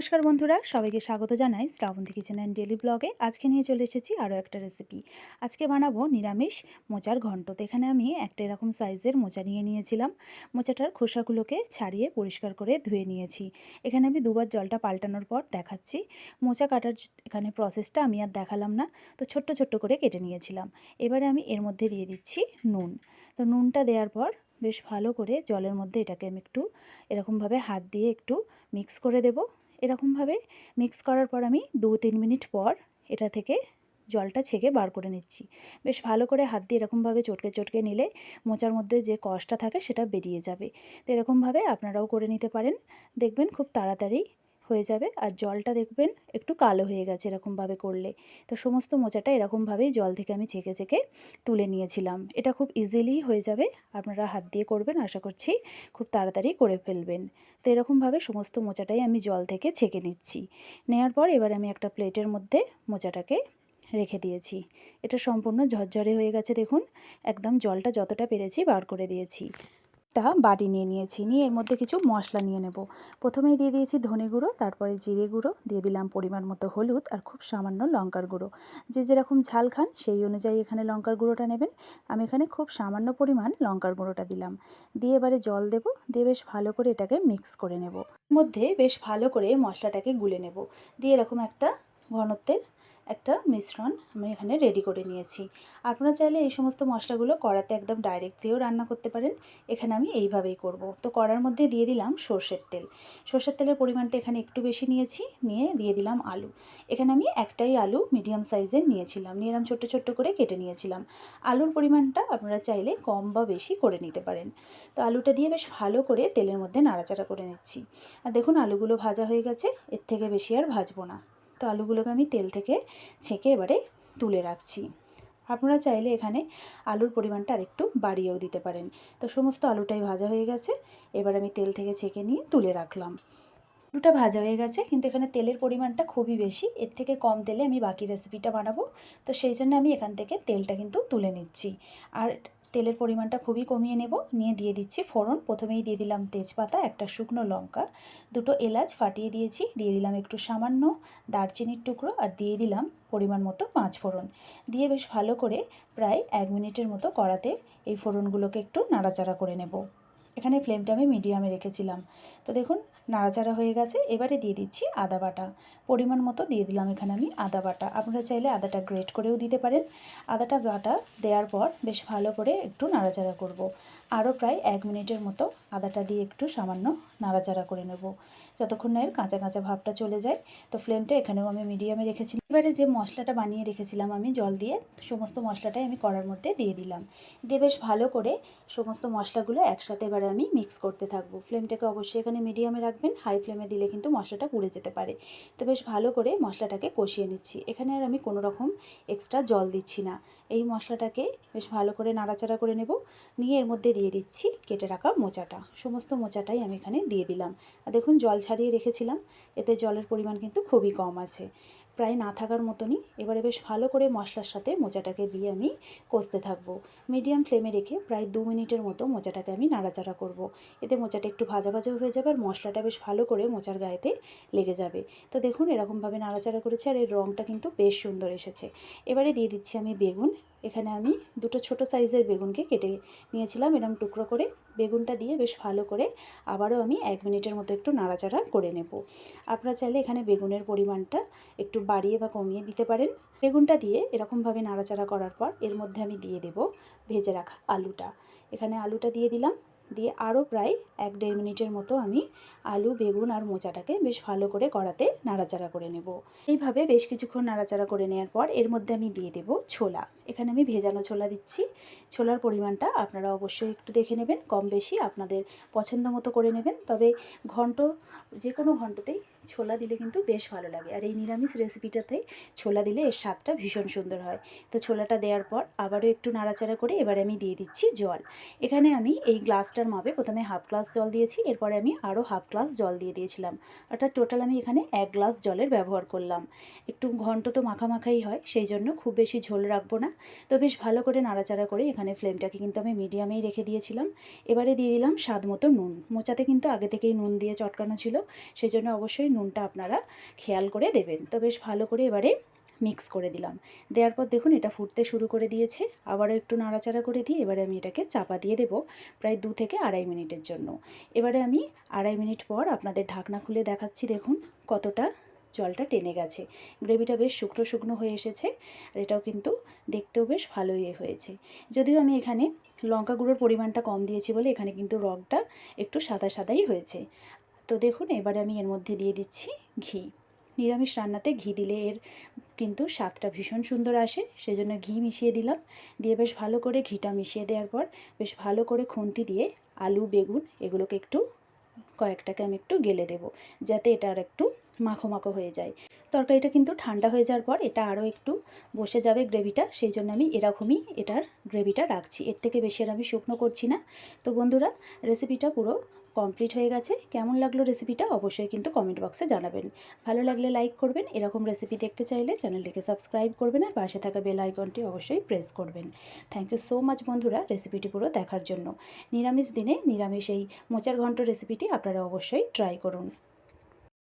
নমস্কার বন্ধুরা, সবাইকে স্বাগত জানাই শ্রাবন্তী কিচেন অ্যান্ড ডেলি ব্লগে। আজকে নিয়ে চলে এসেছি আরও একটা রেসিপি। আজকে বানাবো নিরামিষ মোচার ঘন্ট। তো এখানে আমি একটা এরকম সাইজের মোচা নিয়ে নিয়েছিলাম। মোচাটার খোসাগুলোকে ছাড়িয়ে পরিষ্কার করে ধুয়ে নিয়েছি। এখানে আমি দুবার জলটা পাল্টানোর পর দেখাচ্ছি। মোচা কাটার এখানে প্রসেসটা আমি আর দেখালাম না। তো ছোট্ট ছোট্ট করে কেটে নিয়েছিলাম। এবারে আমি এর মধ্যে দিয়ে দিচ্ছি নুন। তো নুনটা দেওয়ার পর বেশ ভালো করে জলের মধ্যে এটাকে আমি একটু এরকমভাবে হাত দিয়ে একটু মিক্স করে দেবো। এরকমভাবে মিক্স করার পর আমি দু তিন মিনিট পর এটা থেকে জলটা ছেঁকে বার করে নিচ্ছি। বেশ ভালো করে হাত দিয়ে এরকমভাবে চটকে চটকে নিলে মোচার মধ্যে যে কষটা থাকে সেটা বেরিয়ে যাবে। তো এরকমভাবে আপনারাও করে নিতে পারেন। দেখবেন খুব তাড়াতাড়ি হয়ে যাবে আর জলটা দেখবেন একটু কালো হয়ে গেছে এরকমভাবে করলে। তো সমস্ত মোচাটা এরকমভাবেই জল থেকে আমি ছেঁকে ছেঁকে তুলে নিয়েছিলাম। এটা খুব ইজিলি হয়ে যাবে, আপনারা হাত দিয়ে করবেন, আশা করছি খুব তাড়াতাড়ি করে ফেলবেন। তো এরকমভাবে সমস্ত মোচাটাই আমি জল থেকে ছেঁকে নিচ্ছি। নেওয়ার পর এবার আমি একটা প্লেটের মধ্যে মোচাটাকে রেখে দিয়েছি। এটা সম্পূর্ণ ঝরঝরে হয়ে গেছে দেখুন, একদম জলটা যতটা পেরেছি বার করে দিয়েছি। একটা বাটি নিয়ে নিয়েছি। নিয়ে এর মধ্যে কিছু মশলা নিয়ে নেব। প্রথমেই দিয়ে দিয়েছি ধনে গুঁড়ো, তারপরে জিরে গুঁড়ো, দিয়ে দিলাম পরিমাণ মতো হলুদ আর খুব সামান্য লঙ্কার গুঁড়ো। যে যেরকম ঝাল খান সেই অনুযায়ী এখানে লঙ্কার গুঁড়োটা নেবেন। আমি এখানে খুব সামান্য পরিমাণ লঙ্কার গুঁড়োটা দিলাম। দিয়ে এবারে জল দেব। দিয়ে বেশ ভালো করে এটাকে মিক্স করে নেব। মধ্যে বেশ ভালো করে মশলাটাকে গুলে নেব। দিয়ে এরকম একটা ঘনত্বের একটা মিশ্রণ আমি এখানে রেডি করে নিয়েছি। আপনারা চাইলে এই সমস্ত মশলাগুলো কড়াতে একদম ডাইরেক্ট দিয়েও রান্না করতে পারেন। এখানে আমি এইভাবেই করব। তো কড়ার মধ্যে দিয়ে দিলাম সর্ষের তেল। সর্ষের তেলের পরিমাণটা এখানে একটু বেশি নিয়েছি, নিয়ে দিয়ে দিলাম আলু। এখানে আমি একটাই আলু মিডিয়াম সাইজের নিয়েছিলাম। নিয়ে ছোট্ট ছোট্টো করে কেটে নিয়েছিলাম। আলুর পরিমাণটা আপনারা চাইলে কম বা বেশি করে নিতে পারেন। তো আলুটা দিয়ে বেশ ভালো করে তেলের মধ্যে নাড়াচাড়া করে নিচ্ছি। আর দেখুন আলুগুলো ভাজা হয়ে গেছে। এর থেকে বেশি আর ভাজবো না। তো আলুগুলোকে আমি তেল থেকে ছেঁকে এবারে তুলে রাখছি। আপনারা চাইলে এখানে আলুর পরিমাণটা আরেকটু বাড়িয়েও দিতে পারেন। তো সমস্ত আলুটাই ভাজা হয়ে গেছে, এবার আমি তেল থেকে ছেঁকে নিয়ে তুলে রাখলাম। আলুটা ভাজা হয়ে গেছে, কিন্তু এখানে তেলের পরিমাণটা খুবই বেশি। এর থেকে কম তেলে আমি বাকি রেসিপিটা বানাবো। তো সেই জন্য আমি এখান থেকে তেলটা কিন্তু তুলে নিচ্ছি। আর তেলের পরিমাণটা খুবই কমিয়ে নেব। নিয়ে দিয়ে দিচ্ছি ফোড়ন। প্রথমেই দিয়ে দিলাম তেজপাতা, একটা শুকনো লঙ্কা। দুটো এলাচ ফাটিয়ে দিয়েছি। দিয়ে দিলাম একটু সামান্য দারচিনির টুকরো আর দিয়ে দিলাম পরিমাণ মতো পাঁচ ফোড়ন। দিয়ে বেশ ভালো করে প্রায় এক মিনিটের মতো করাতে এই ফোড়নগুলোকে একটু নাড়াচাড়া করে নেব। এখানে ফ্লেমটা আমি মিডিয়ামে রেখেছিলাম। তো দেখুন, নাড়াচাড়া হয়ে গেছে। এবারে দিয়ে দিচ্ছি আদা বাটা। পরিমাণ মতো দিয়ে দিলাম এখানে আমি আদা বাটা। আপনারা চাইলে আদাটা গ্রেট করেও দিতে পারেন। আদাটা বাটা দেওয়ার পর বেশ ভালো করে একটু নাড়াচাড়া করব। আরও প্রায় এক মিনিটের মতো আদাটা দিয়ে একটু সামান্য নাড়াচাড়া করে নেব। যতক্ষণ না এর কাঁচা কাঁচা ভাবটা চলে যায়। তো ফ্লেমটা এখানেও আমি মিডিয়ামে রেখেছি এবারে যে মশলাটা বানিয়ে রেখেছিলাম আমি জল দিয়ে, সমস্ত মশলাটাই আমি কড়ার মধ্যে দিয়ে দিলাম। দিয়ে বেশ ভালো করে সমস্ত মশলাগুলো একসাথে এবারে আমি মিক্স করতে থাকব। ফ্লেমটাকে অবশ্যই এখানে মিডিয়ামে রাখবেন হাই ফ্লেমে দিলে কিন্তু মশলাটা পুড়ে যেতে পারে। তো বেশ ভালো করে মশলাটাকে কষিয়ে নিচ্ছি। এখানে আর আমি কোনো রকম এক্সট্রা জল দিচ্ছি না। এই মশলাটাকে বেশ ভালো করে নাড়াচাড়া করে নেব। নিয়ে এর মধ্যে দিয়ে দিচ্ছি কেটে রাখা মোচাটা। সমস্ত মোচাটাই আমি এখানে দিয়ে দিলাম। আর দেখুন জল ছাড়িয়ে রেখেছিলাম। এতে জলের পরিমাণ কিন্তু খুবই কম আছে। প্রায় না থাকার মতনই এবারে বেশ ভালো করে মশলার সাথে মোচাটাকে দিয়ে আমি কষতে থাকব। মিডিয়াম ফ্লেমে রেখে প্রায় দু মিনিটের মতো মোচাটাকে আমি নাড়াচাড়া করব। এতে মোচাটা একটু ভাজা ভাজা হয়ে যাবে আর মশলাটা বেশ ভালো করে মোচার গায়েতে লেগে যাবে। তো দেখুন, এরকমভাবে নাড়াচাড়া করেছে আর এর রঙটা কিন্তু বেশ সুন্দর এসেছে। এবারে দিয়ে দিচ্ছি আমি বেগুন এখানে আমি দুটো ছোট সাইজের বেগুনকে কেটে নিয়েছিলাম এরম টুকরো করে। বেগুনটা দিয়ে বেশ ভালো করে আবারও আমি এক মিনিটের মতো একটু নাড়াচাড়া করে নেব। আপনারা চাইলে এখানে বেগুনের পরিমাণটা একটু বাড়িয়ে বা কমিয়ে দিতে পারেন। বেগুনটা দিয়ে এরকমভাবে নাড়াচাড়া করার পর এর মধ্যে আমি দিয়ে দেব ভেজে রাখা আলুটা। এখানে আলুটা দিয়ে দিলাম। দিয়ে আরও প্রায় এক দেড় মিনিটের মতো আমি আলু, বেগুন আর মোচাটাকে বেশ ভালো করে কড়াতে নাড়াচাড়া করে নেব। এইভাবে বেশ কিছুক্ষণ নাড়াচাড়া করে নেওয়ার পর এর মধ্যে আমি দিয়ে দেব ছোলা। এখানে আমি ভেজানো ছোলা দিচ্ছি। ছোলার পরিমাণটা আপনারা অবশ্যই একটু দেখে নেবেন, কম বেশি আপনাদের পছন্দ মতো করে নেবেন। তবে ঘন্ট, যে কোনো ঘন্টতেই ছোলা দিলে কিন্তু বেশ ভালো লাগে। আর এই নিরামিষ রেসিপিটাতে ছোলা দিলে এর স্বাদটা ভীষণ সুন্দর হয়। তো ছোলাটা দেওয়ার পর আবারও একটু নাড়াচাড়া করে এবারে আমি দিয়ে দিচ্ছি জল। এখানে আমি এই গ্লাসটার মাপে প্রথমে হাফ গ্লাস জল দিয়েছি, এরপরে আমি আরও হাফ গ্লাস জল দিয়ে দিয়েছিলাম। অর্থাৎ টোটাল আমি এখানে এক গ্লাস জলের ব্যবহার করলাম। একটু ঘন্ট তো মাখামাখাই হয়, সেই জন্য খুব বেশি ঝোল রাখব না। তো বেশ ভালো করে নাড়াচাড়া করে এখানে ফ্লেমটাকে কিন্তু আমি মিডিয়ামেই রেখে দিয়েছিলাম। এবারে দিয়ে দিলাম স্বাদ মতো নুন। মোচাতে কিন্তু আগে থেকেই নুন দিয়ে চটকানো ছিল, সেই জন্য অবশ্যই অবশ্যই নুনটা আপনারা খেয়াল করে দেবেন। তো বেশ ভালো করে এবারে মিক্স করে দিলাম। দেওয়ার পর দেখুন এটা ফুটতে শুরু করে দিয়েছে। আবারও একটু নাড়াচাড়া করে দিয়ে এবারে আমি এটাকে চাপা দিয়ে দেবো প্রায় দু থেকে আড়াই মিনিটের জন্য। এবারে আমি আড়াই মিনিট পর আপনাদের ঢাকনা খুলে দেখাচ্ছি, দেখুন কতটা জলটা টেনে গেছে। গ্রেভিটা বেশ শুকনো শুকনো হয়ে এসেছে আর এটাও কিন্তু দেখতেও বেশ ভালোই হয়েছে। যদিও আমি এখানে লঙ্কা গুঁড়োর পরিমাণটা কম দিয়েছি বলে এখানে কিন্তু রগটা একটু সাদা সাদাই হয়েছে। তো দেখুন, এবারে আমি এর মধ্যে দিয়ে দিচ্ছি ঘি। নিরামিষ রান্নাতে ঘি দিলে এর কিন্তু স্বাদটা ভীষণ সুন্দর আসে, সেজন্য ঘি মিশিয়ে দিলাম। দিয়ে বেশ ভালো করে ঘিটা মিশিয়ে দেওয়ার পর বেশ ভালো করে খুন্তি দিয়ে আলু, বেগুন এগুলোকে একটু, কয়েকটাকে আমি একটু গেলে দেবো, যাতে এটা আর একটু মাখো মাখো হয়ে যায়। তরকারিটা কিন্তু ঠান্ডা হয়ে যাওয়ার পর এটা আরও একটু বসে যাবে গ্রেভিটা, সেই জন্য আমি এরকমই এটার গ্রেভিটা রাখছি। এর থেকে বেশি আর আমি শুকনো করছি না। তো বন্ধুরা রেসিপিটা পুরো কমপ্লিট হয়ে গেছে। কেমন লাগল রেসিপিটা অবশ্যই কিন্তু কমেন্ট বক্সে জানাবেন। ভালো লাগলে লাইক করবেন, এরকম রেসিপি দেখতে চাইলে চ্যানেলটিকে সাবস্ক্রাইব করবেন আর পাশে থাকা বেল আইকনটি অবশ্যই প্রেস করবেন। থ্যাংক ইউ সো মাচ বন্ধুরা রেসিপিটি পুরো দেখার জন্য। নিরামিষ দিনে নিরামিষ এই মোচার ঘন্ট রেসিপিটি আপনারা অবশ্যই ট্রাই করুন।